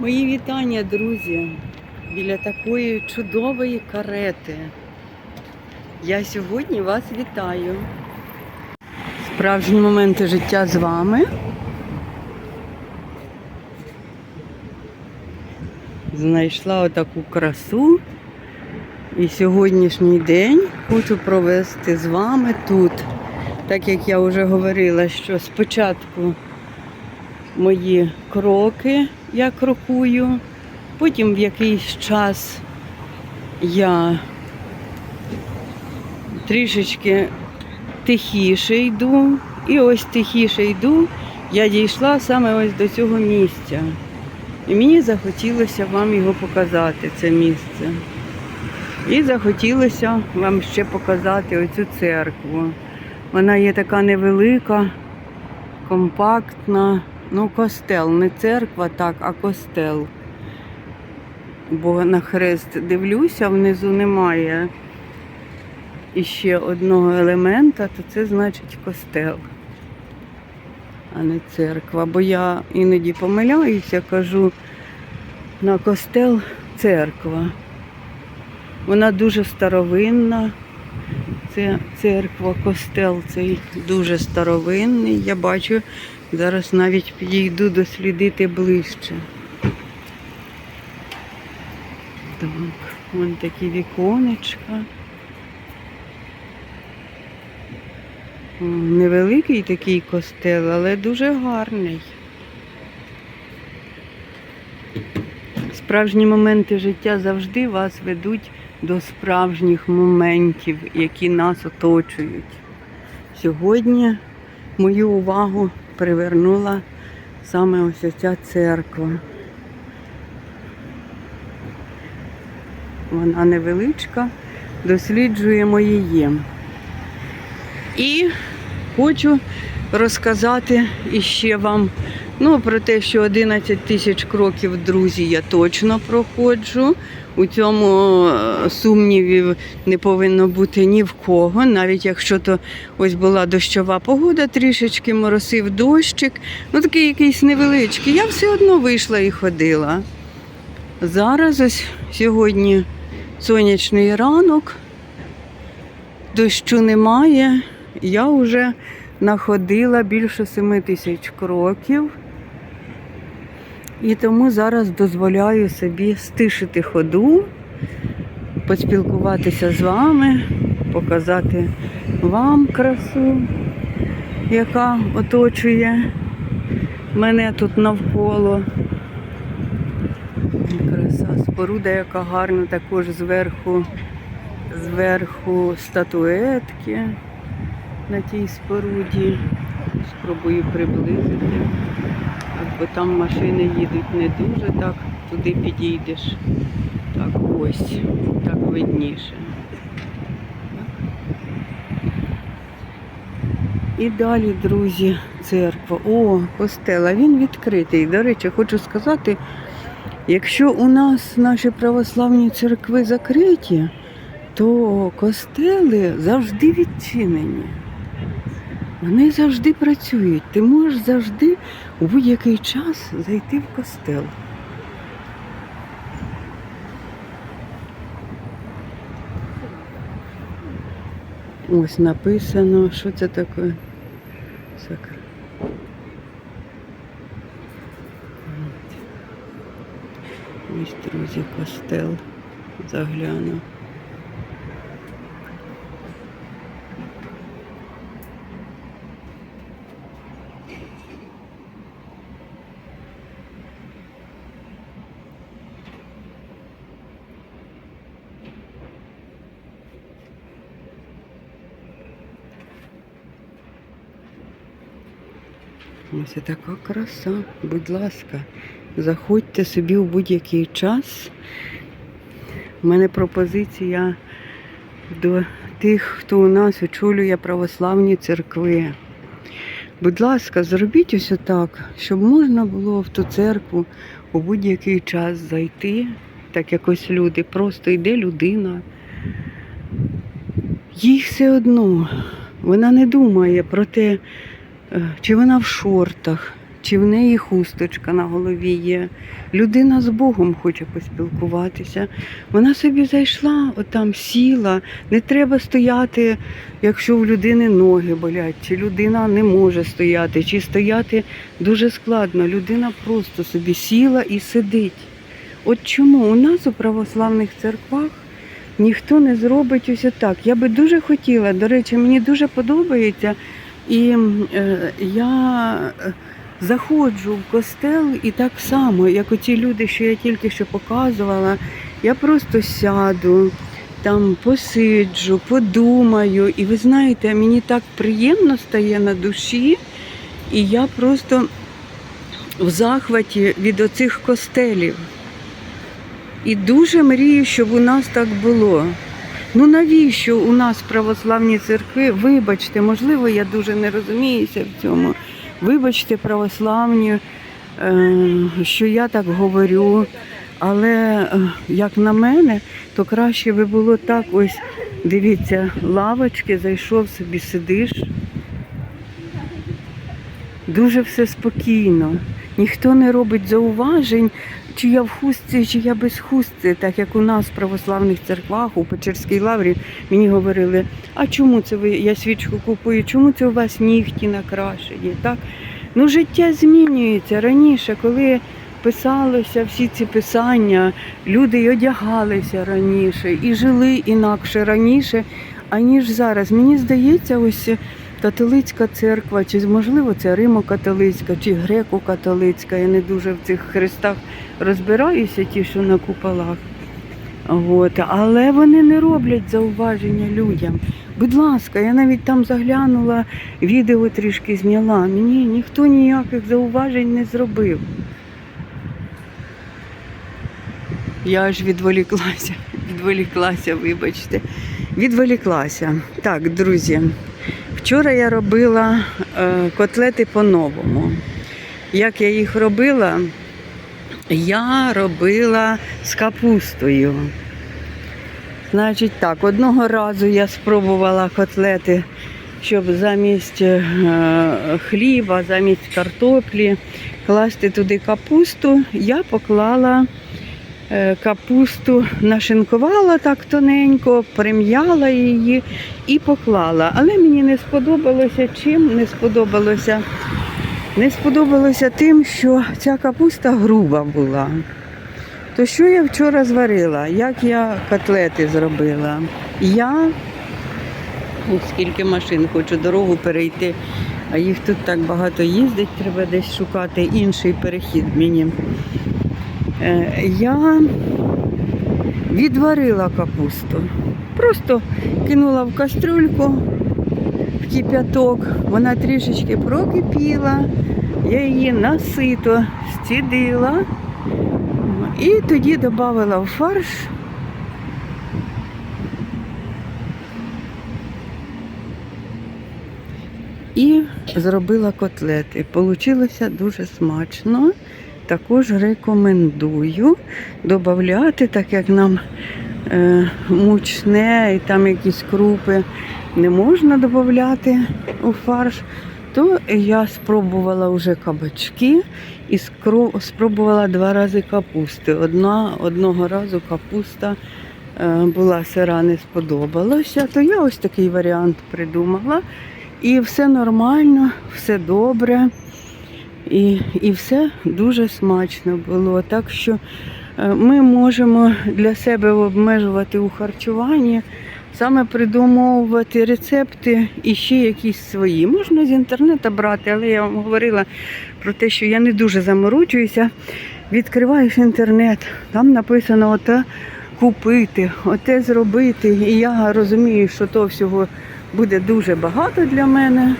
Мої вітання, друзі, біля такої чудової карети. Я сьогодні вас вітаю. Справжні моменти життя з вами. Знайшла отаку красу. І сьогоднішній день хочу провести з вами тут. Так як я вже говорила, що спочатку мої кроки я крокую, потім в якийсь час я трішечки тихіше йду, і ось тихіше йду, я дійшла саме ось до цього місця. І мені захотілося вам його показати, це місце. І захотілося вам ще показати оцю церкву. Вона є така невелика, компактна. Ну, костел, не церква, так, а костел. Бо на хрест дивлюся, внизу немає іще одного елемента, то це значить костел, а не церква. Бо я іноді помиляюся, кажу на костел церква. Вона дуже старовинна. Це церква, костел цей дуже старовинний. Я бачу, зараз навіть підійду дослідити ближче. Так, вон такі віконечка. Невеликий такий костел, але дуже гарний. Справжні моменти життя завжди вас ведуть до справжніх моментів, які нас оточують. Сьогодні мою увагу привернула саме ось ця церква. Вона невеличка, досліджуємо її. І хочу розказати іще вам ну, про те, що 11 тисяч кроків, друзі, я точно проходжу. У цьому е, сумнівів не повинно бути ні в кого, навіть якщо то ось була дощова погода, трішечки моросив дощик, ну такий якийсь невеличкий. Я все одно вийшла і ходила. Зараз ось сьогодні сонячний ранок, дощу немає. Я вже находила більше 7 тисяч кроків. І тому зараз дозволяю собі стишити ходу, поспілкуватися з вами, показати вам красу, яка оточує мене тут навколо. Краса споруда, яка гарна, також зверху, зверху статуетки на тій споруді. Спробую приблизити. Бо там машини їдуть не дуже, так туди підійдеш. Так ось, так видніше. І далі, друзі, церква. О, костела, він відкритий. До речі, хочу сказати, якщо у нас наші православні церкви закриті, то костели завжди відчинені. Вони завжди працюють. Ти можеш завжди у будь-який час зайти в костел. Ось написано, що це таке. Сакр. Ось, друзі, костел. Загляну. Ось така краса. Будь ласка, заходьте собі у будь-який час. У мене пропозиція до тих, хто у нас очолює православні церкви. Будь ласка, зробіть ось отак, щоб можна було в ту церкву у будь-який час зайти, так якось люди. Просто йде людина. Їй все одно. Вона не думає про те, чи вона в шортах, чи в неї хусточка на голові є. Людина з Богом хоче поспілкуватися. Вона собі зайшла, отам сіла. Не треба стояти, якщо у людини ноги болять, чи людина не може стояти, чи стояти дуже складно. Людина просто собі сіла і сидить. От чому у нас у православних церквах ніхто не зробить ось так. Я би дуже хотіла, до речі, мені дуже подобається. І е, я е, заходжу в костел і так само, як оці люди, що я тільки що показувала, я просто сяду, там посиджу, подумаю. І ви знаєте, мені так приємно стає на душі, і я просто в захваті від оцих костелів. І дуже мрію, щоб у нас так було. Ну навіщо у нас православні церкви? Вибачте, можливо, я дуже не розуміюся в цьому. Вибачте, православні, е, що я так говорю. Але е, як на мене, то краще би було так ось, дивіться, лавочки, зайшов собі, сидиш. Дуже все спокійно. Ніхто не робить зауважень, чи я в хустці, чи я без хустки, так як у нас в православних церквах, у Печерській лаврі мені говорили, а чому це ви, я свічку купую, чому це у вас нігті накрашені? Так? Ну, життя змінюється. Раніше, коли писалося всі ці писання, люди й одягалися раніше і жили інакше раніше, аніж зараз. Мені здається, ось католицька церква, чи можливо це Римо-католицька, чи греко-католицька. Я не дуже в цих хрестах розбираюся, ті, що на куполах. От. Але вони не роблять зауваження людям. Будь ласка, я навіть там заглянула, відео трішки зняла. Мені ніхто ніяких зауважень не зробив. Я аж відволіклася, відволіклася, вибачте. Відволіклася. Так, друзі, вчора я робила е, котлети по-новому. Як я їх робила? Я робила з капустою. Значить так, одного разу я спробувала котлети, щоб замість е, хліба, замість картоплі класти туди капусту. Я поклала капусту, нашинкувала так тоненько, прим'яла її і поклала. Але мені не сподобалося чим, не сподобалося. Не сподобалося тим, що ця капуста груба була. То що я вчора зварила? Як я котлети зробила? Я, Ух, скільки машин, хочу дорогу перейти, а їх тут так багато їздить, треба десь шукати інший перехід мені. Е, Я відварила капусту. Просто кинула в кастрюльку, в кип'яток, вона трішечки прокипіла, я її насито стідила. І тоді додавала в фарш. І зробила котлети. Получилося дуже смачно. Також рекомендую додати, так як нам е, мучне і там якісь крупи не можна додати у фарш, то я спробувала вже кабачки і спробувала два рази капусти. Одна, одного разу капуста е, була сира, не сподобалася, то я ось такий варіант придумала. І все нормально, все добре. І, і все дуже смачно було. Так що е, ми можемо для себе обмежувати у харчуванні, саме придумовувати рецепти і ще якісь свої. Можна з інтернету брати, але я вам говорила про те, що я не дуже заморочуюся. Відкриваєш інтернет, там написано оте купити, оте зробити. І я розумію, що то всього буде дуже багато для мене.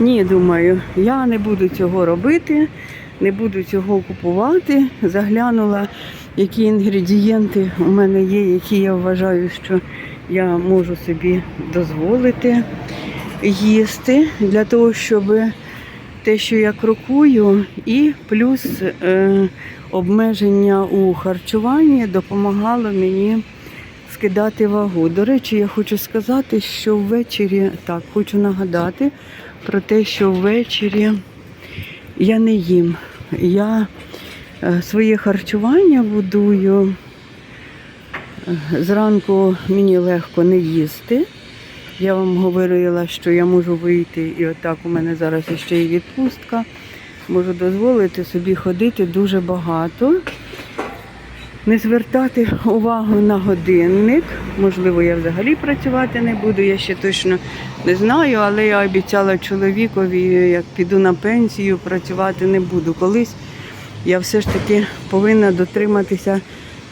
Ні, думаю, я не буду цього робити, не буду цього купувати. Заглянула, які інгредієнти у мене є, які я вважаю, що я можу собі дозволити їсти для того, щоб те, що я крокую, і плюс е, обмеження у харчуванні допомагало мені скидати вагу. До речі, я хочу сказати, що ввечері, так, хочу нагадати про те, що ввечері я не їм. Я е, своє харчування будую. Е, Зранку мені легко не їсти. Я вам говорила, що я можу вийти, і отак у мене зараз ще і відпустка. Можу дозволити собі ходити дуже багато. Не звертати увагу на годинник. Можливо, я взагалі працювати не буду, я ще точно не знаю, але я обіцяла чоловікові, як піду на пенсію, працювати не буду. Колись я все ж таки повинна дотриматися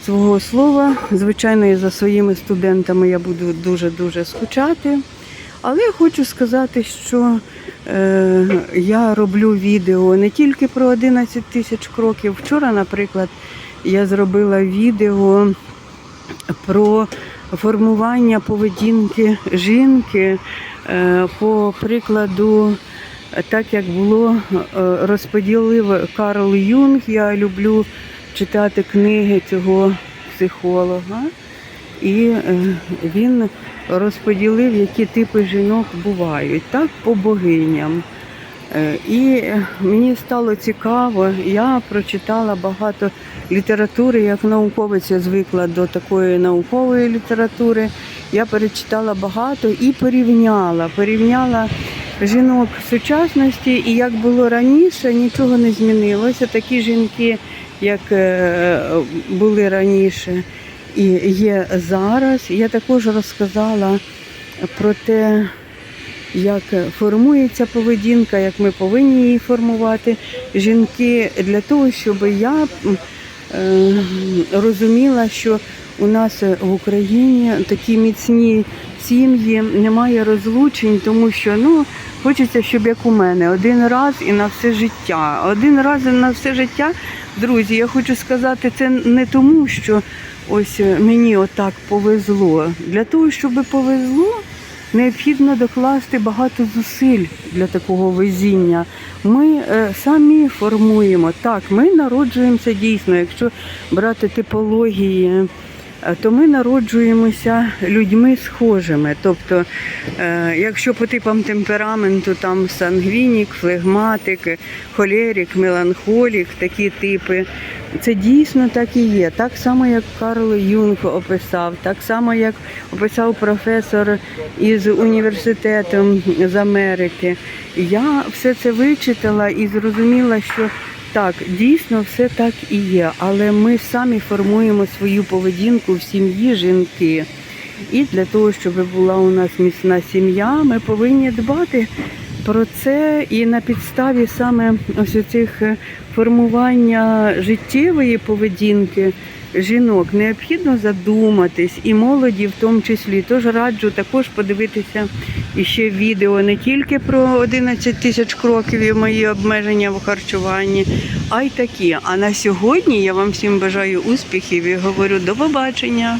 свого слова. Звичайно, і за своїми студентами я буду дуже-дуже скучати. Але я хочу сказати, що е, я роблю відео не тільки про 11 тисяч кроків. Вчора, наприклад, я зробила відео про формування поведінки жінки е, по прикладу, так як було е, розподілив Карл Юнг. Я люблю читати книги цього психолога. І е, він розподілив, які типи жінок бувають, так, по богиням. Е, І мені стало цікаво, я прочитала багато літератури, як науковець я звикла до такої наукової літератури. Я перечитала багато і порівняла. Порівняла жінок сучасності, і як було раніше, нічого не змінилося. Такі жінки, як е, були раніше, і є зараз. Я також розказала про те, як формується поведінка, як ми повинні її формувати. Жінки для того, щоб я е, розуміла, що у нас в Україні такі міцні сім'ї, немає розлучень, тому що ну, хочеться, щоб як у мене, один раз і на все життя. Один раз і на все життя. Друзі, я хочу сказати, це не тому, що ось мені отак повезло. Для того, щоб повезло, необхідно докласти багато зусиль для такого везіння. Ми е, самі формуємо. Так, ми народжуємося дійсно. Якщо брати типології, то ми народжуємося людьми схожими. Тобто, е, якщо по типам темпераменту там сангвінік, флегматик, холерік, меланхолік, такі типи. Це дійсно так і є. Так само, як Карл Юнг описав, так само, як описав професор із університету з Америки. Я все це вичитала і зрозуміла, що так, дійсно все так і є. Але ми самі формуємо свою поведінку в сім'ї жінки. І для того, щоб була у нас міцна сім'я, ми повинні дбати про це і на підставі саме ось цих формування життєвої поведінки жінок необхідно задуматись і молоді в тому числі. Тож раджу також подивитися іще відео не тільки про 11 тисяч кроків і мої обмеження в харчуванні, а й такі. А на сьогодні я вам всім бажаю успіхів і говорю до побачення.